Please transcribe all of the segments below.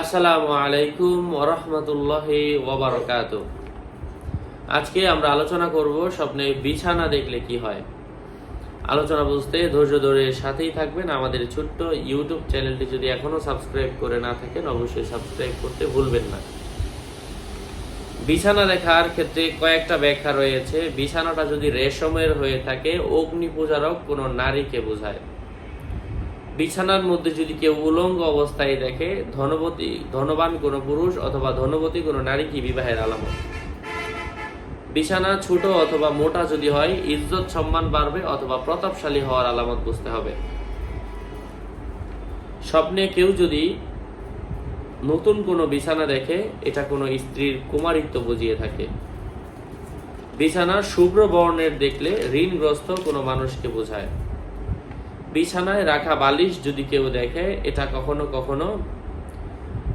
আসসালামু আলাইকুম ওরহমতুল্লাহ ওবরকাত। আজকে আমরা আলোচনা করব স্বপ্নে বিছানা দেখলে কি হয়। আলোচনা বুঝতে ধৈর্য ধরে সাথেই থাকবেন আমাদের ছোট্ট ইউটিউব চ্যানেলটি যদি এখনও সাবস্ক্রাইব করে না থাকেন, অবশ্যই সাবস্ক্রাইব করতে ভুলবেন না। বিছানা দেখার ক্ষেত্রে কয়েকটা ব্যাখ্যা রয়েছে। বিছানাটা যদি রেশমের হয়ে থাকে অগ্নি পূজারক কোনো নারীকে বোঝায়। বিছানার মধ্যে যদি কেউ উলঙ্গ অবস্থায় দেখে, ধনবতী, ধনবান কোনো পুরুষ অথবা ধনবতী কোনো নারী কি বিবাহের আলামত? বিছানা ছোট অথবা মোটা যদি হয়, ইজ্জত সম্মান বাড়বে অথবা প্রতাপশালী হওয়ার আলামত বুঝতে হবে। স্বপ্নে কেউ যদি নতুন কোনো বিছানা দেখে, এটা কোনো স্ত্রীর কুমারিত্ব বুঝিয়ে থাকে। বিছানা শুভ্র বর্ণের দেখলে ঋণগ্রস্ত কোনো মানুষকে বোঝায়। বিছানায় রাখা বালিশ যদি কেউ দেখে, এটা কখনো কখনো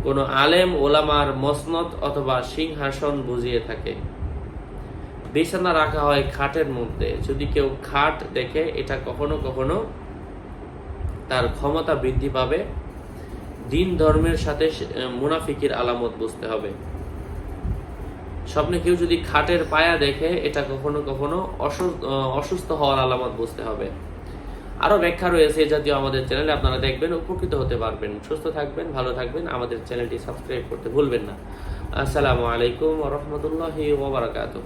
কোনো আলেম, ওলামার মসনদ অথবা সিংহাসন বুঝিয়ে থাকে। বিছানা রাখা হয় খাটের মধ্যে। যদি কেউ খাট দেখে, এটা কখনো কখনো তার ক্ষমতা বৃদ্ধি পাবে। দিন ধর্মের সাথে মুনাফিকির আলামত বুঝতে হবে। স্বপ্নে কেউ যদি খাটের পায়া দেখে, এটা কখনো কখনো অসুস্থ হওয়ার আলামত বুঝতে হবে। আরও ব্যাখ্যা রয়েছে জাতীয় আমাদের চ্যানেলে, আপনারা দেখবেন, উপকৃত হতে পারবেন। সুস্থ থাকবেন, ভালো থাকবেন। আমাদের চ্যানেলটি সাবস্ক্রাইব করতে ভুলবেন না। আসসালামু আলাইকুম রহমতুল্লাহি ওবরাকাতুহ